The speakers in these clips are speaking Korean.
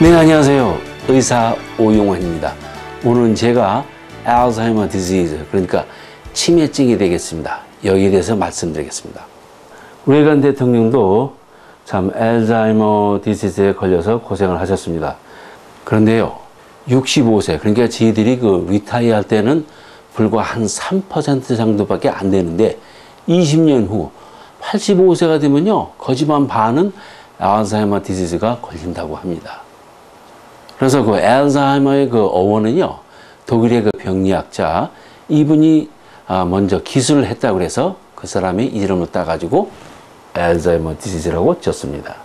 네, 안녕하세요. 의사 오용환입니다. 오늘은 제가 알츠하이머 디지즈, 그러니까 치매증이 되겠습니다. 여기에 대해서 말씀드리겠습니다. 레간 대통령도 참 알츠하이머 디지즈에 걸려서 고생을 하셨습니다. 그런데요, 65세, 그러니까 저희들이 그 리타이어 할 때는 불과 한 3% 정도밖에 안 되는데 20년 후 85세가 되면요, 거짓말 반은 알츠하이머 디지즈가 걸린다고 합니다. 그래서 그 알츠하이머의 그 어원은요, 독일의 그 병리학자 이분이 아, 먼저 기술을 했다고 그래서 그 사람의 이름을 따가지고 알츠하이머 디지즈라고 졌습니다.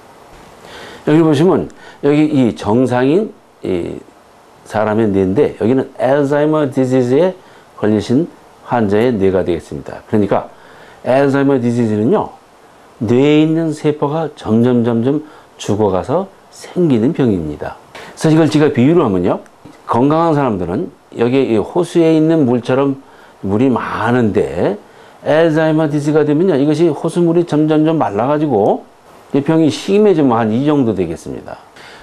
여기 보시면 여기 이 정상인 이 사람의 뇌인데 여기는 알츠하이머 디지즈에 걸리신 환자의 뇌가 되겠습니다. 그러니까 알츠하이머 디지즈는요, 뇌에 있는 세포가 점점 점점 죽어가서 생기는 병입니다. 그래서 이걸 제가 비유로 하면요. 건강한 사람들은 여기 호수에 있는 물처럼 물이 많은데 알츠하이머 디지가 되면요. 이것이 호수물이 점점점 말라가지고 이 병이 심해지면 한 이 정도 되겠습니다.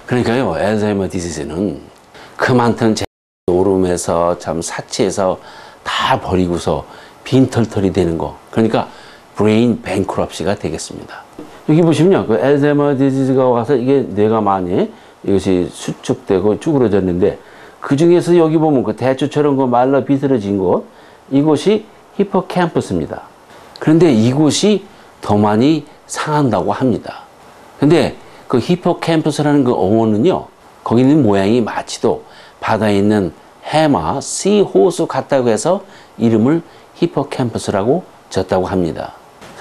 그러니까요. 알츠하이머 디지는 그 많던 오름에서 참 사치해서 다 버리고서 빈털털이 되는 거. 그러니까 브레인 뱅크럽시가 되겠습니다. 여기 보시면요. 그 알츠하이머 디지가 와서 이게 뇌가 많이 이것이 수축되고 쭈그러졌는데 그 중에서 여기 보면 그 대추처럼 그 말라 비틀어진 곳 이곳이 히포캠퍼스입니다. 그런데 이곳이 더 많이 상한다고 합니다. 근데 그 히포캠퍼스라는 그 어원은요 거기 있는 모양이 마치도 바다에 있는 해마, 씨호수 같다고 해서 이름을 히포캠퍼스라고 졌다고 합니다.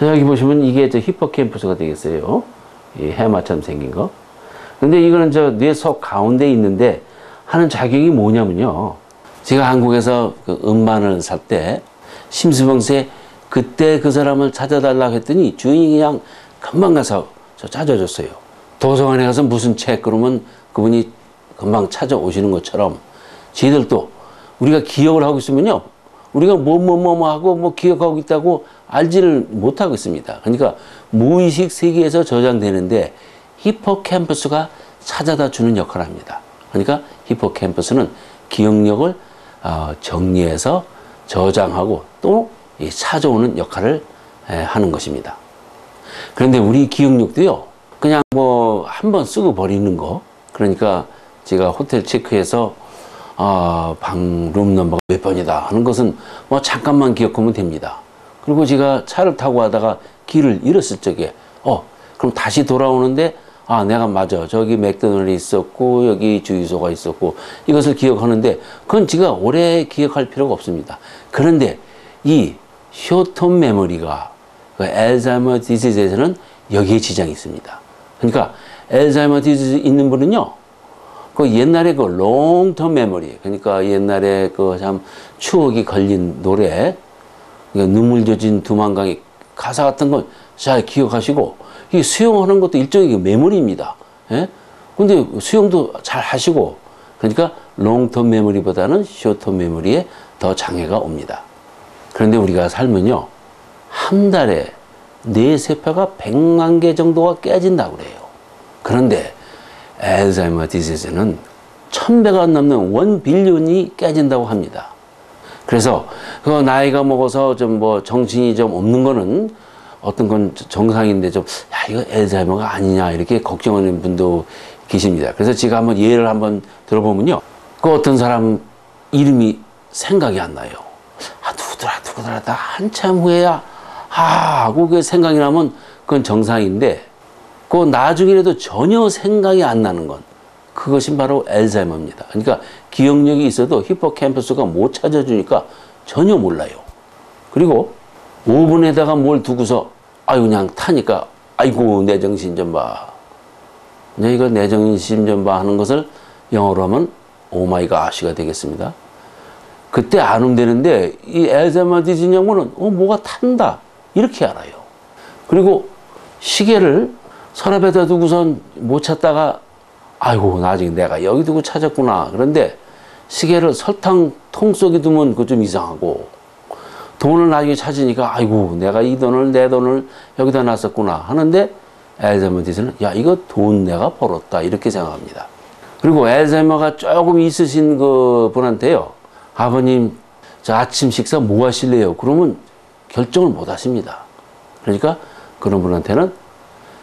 여기 보시면 이게 저 히포캠퍼스가 되겠어요. 이 해마처럼 생긴 거. 근데 이거는 저 뇌 속 가운데 있는데 하는 작용이 뭐냐면요. 제가 한국에서 그 음반을 살 때 심수봉세 그때 그 사람을 찾아달라고 했더니 주인이 그냥 금방 가서 저 찾아줬어요. 도서관에 가서 무슨 책 그러면 그분이 금방 찾아오시는 것처럼 저희들도 우리가 기억을 하고 있으면요. 우리가 뭐 뭐뭐 하고 뭐 기억하고 있다고 알지를 못하고 있습니다. 그러니까 무의식 세계에서 저장되는데 히포캠퍼스가 찾아다 주는 역할을 합니다. 그러니까 히포캠퍼스는 기억력을 어, 정리해서 저장하고 또 찾아오는 역할을 하는 것입니다. 그런데 우리 기억력도요, 그냥 뭐 한 번 쓰고 버리는 거. 그러니까 제가 호텔 체크해서 아, 방 룸 넘버가 몇 번이다 하는 것은 뭐 잠깐만 기억하면 됩니다. 그리고 제가 차를 타고 가다가 길을 잃었을 적에 어, 그럼 다시 돌아오는데 아, 내가 맞아. 저기 맥도날드 있었고, 여기 주유소가 있었고, 이것을 기억하는데, 그건 제가 오래 기억할 필요가 없습니다. 그런데 이 쇼텀 메모리가 그 알츠하이머 디지즈에서는 여기에 지장이 있습니다. 그러니까 알츠하이머 디지즈 있는 분은요, 그 옛날에 그 롱텀 메모리, 그러니까 옛날에 그 참 추억이 걸린 노래, 그러니까 눈물 젖은 두만강의 가사 같은 걸잘 기억하시고, 이 수영하는 것도 일종의 메모리입니다. 예? 근데 수영도 잘 하시고, 그러니까 롱텀 메모리보다는 쇼텀 메모리에 더 장애가 옵니다. 그런데 우리가 살면요, 한 달에 뇌 세포가 100만 개 정도가 깨진다고 그래요. 그런데 알츠하이머 디지즈는 1000배가 넘는 원 빌리언이 깨진다고 합니다. 그래서 그 나이가 먹어서 좀 뭐 정신이 좀 없는 거는 어떤 건 정상인데 좀, 야, 이거 알츠하이머가 아니냐, 이렇게 걱정하는 분도 계십니다. 그래서 제가 한번 예를 한번 들어보면요. 그 어떤 사람 이름이 생각이 안 나요. 아, 누구더라, 누구더라, 나 한참 후에야, 아, 하고 그 생각이 나면 그건 정상인데, 그 나중이라도 전혀 생각이 안 나는 건, 그것이 바로 알츠하이머입니다. 그러니까 기억력이 있어도 히포캠퍼스가 못 찾아주니까 전혀 몰라요. 그리고 5분에다가 뭘 두고서 아유 그냥 타니까 아이고 내 정신 좀 봐. 네, 이거 내 정신 좀 봐 하는 것을 영어로 하면 오마이 갓이가 되겠습니다. 그때 안 오면 되는데 이 알츠하이머 디진 연구는 어 뭐가 탄다 이렇게 알아요. 그리고 시계를 서랍에다 두고선 못 찾다가 아이고 나중에 내가 여기 두고 찾았구나. 그런데 시계를 설탕통 속에 두면 그 좀 이상하고 돈을 나중에 찾으니까 아이고 내가 이 돈을 내 돈을 여기다 놨었구나 하는데 알츠하이머 디스는 야 이거 돈 내가 벌었다 이렇게 생각합니다. 그리고 알츠하이머가 조금 있으신 그 분한테요. 아버님, 저 아침 식사 뭐 하실래요? 그러면 결정을 못 하십니다. 그러니까 그런 분한테는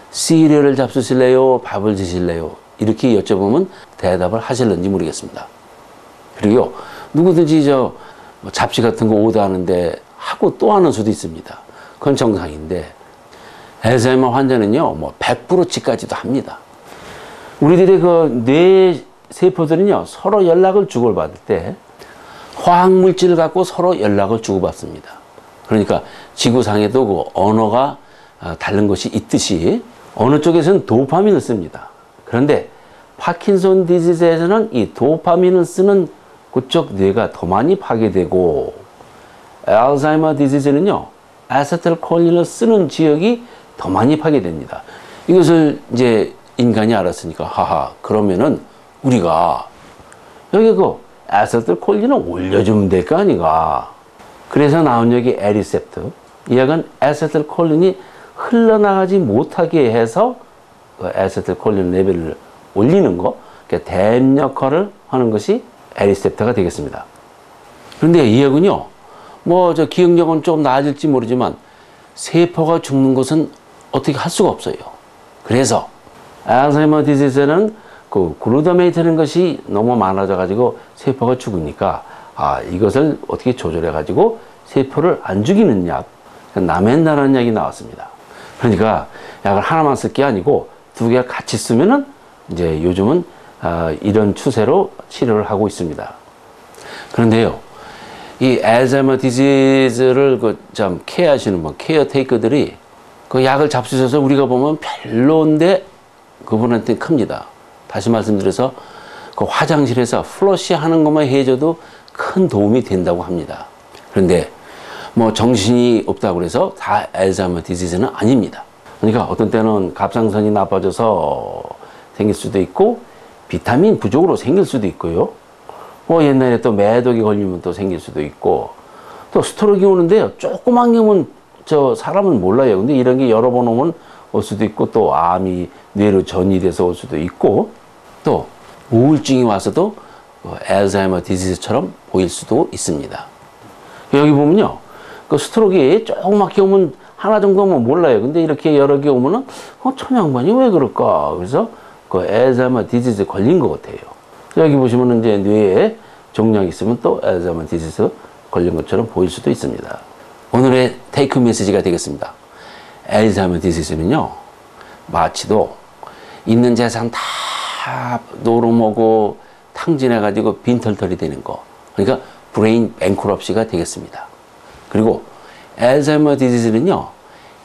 시리얼을 잡수실래요? 밥을 드실래요? 이렇게 여쭤보면 대답을 하실는지 모르겠습니다. 그리고 누구든지 저뭐 잡지 같은 거 오더하는데 하고 또 하는 수도 있습니다. 그건 정상인데 알츠하이머 환자는요, 뭐 100%치까지도 합니다. 우리들의 그 뇌 세포들은요, 서로 연락을 주고받을 때 화학 물질을 갖고 서로 연락을 주고받습니다. 그러니까 지구상에도 그 언어가 아, 다른 것이 있듯이 어느 쪽에서는 도파민을 씁니다. 그런데 파킨손 디지즈에서는 이 도파민을 쓰는 그쪽 뇌가 더 많이 파괴되고 알츠하이머 디지즈는요 아세틸콜린을 쓰는 지역이 더 많이 파괴됩니다. 이것을 이제 인간이 알았으니까 하하 그러면은 우리가 여기 그 아세틸콜린을 올려주면 될 거 아니가. 그래서 나온 여기 에리셉트 이 약은 아세틸콜린이 흘러나가지 못하게 해서 그 아세틸콜린 레벨을 올리는 거, 그러니까 댐 역할을 하는 것이 에리셉터가 되겠습니다. 그런데 이 약은요, 뭐 저 기억력은 좀 나아질지 모르지만 세포가 죽는 것은 어떻게 할 수가 없어요. 그래서 알츠하이머 디지즈는 그 글루타메이트라는 것이 너무 많아져 가지고 세포가 죽으니까 아 이것을 어떻게 조절해 가지고 세포를 안 죽이는 약 나멘다라는 약이 나왔습니다. 그러니까 약을 하나만 쓸 게 아니고 두 개가 같이 쓰면은 이제 요즘은 아, 이런 추세로 치료를 하고 있습니다. 그런데요, 이 알츠하이머 디지즈를 그좀 케어하시는 분, 케어테이커들이 그 약을 잡수셔서 우리가 보면 별로인데 그분한테 큽니다. 다시 말씀드려서 그 화장실에서 플러시 하는 것만 해줘도 큰 도움이 된다고 합니다. 그런데 뭐 정신이 없다고 그래서 다 알츠하이머 디지즈는 아닙니다. 그러니까 어떤 때는 갑상선이 나빠져서 생길 수도 있고 비타민 부족으로 생길 수도 있고요. 뭐 옛날에 또 매독이 걸리면 또 생길 수도 있고 또 스트로크 오는데요. 조그만 경우는 저 사람은 몰라요. 근데 이런 게 여러 번 오면 올 수도 있고 또 암이 뇌로 전이 돼서 올 수도 있고 또 우울증이 와서도 알츠하이머 디지즈처럼 보일 수도 있습니다. 여기 보면요. 그 스트로크에 조그맣게 오면 하나 정도 면 몰라요. 근데 이렇게 여러 개 오면은 어, 천양반이 왜 그럴까? 그래서 그 알츠하이머 디지즈 걸린 것 같아요. 여기 보시면 이제 뇌에 종양이 있으면 또 알츠하이머 디지즈 걸린 것처럼 보일 수도 있습니다. 오늘의 테이크 메시지가 되겠습니다. 알츠하이머 디지즈는요, 마치도 있는 재산 다 노름하고 탕진해가지고 빈털털이 되는 거. 그러니까 브레인 뱅크럽시가 되겠습니다. 그리고 알츠하이머 디지즈는요,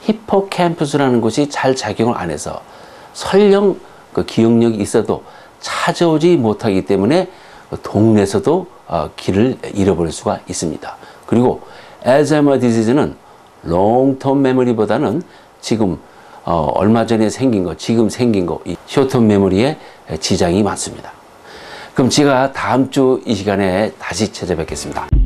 히포캠퍼스라는 곳이 잘 작용을 안 해서 설령 그 기억력이 있어도 찾아오지 못하기 때문에 동네에서도 어, 길을 잃어버릴 수가 있습니다. 그리고 알츠하이머 디지즈는 롱텀 메모리보다는 지금 어, 얼마 전에 생긴 거, 지금 생긴 거, 이 쇼텀 메모리에 지장이 많습니다. 그럼 제가 다음 주 이 시간에 다시 찾아뵙겠습니다.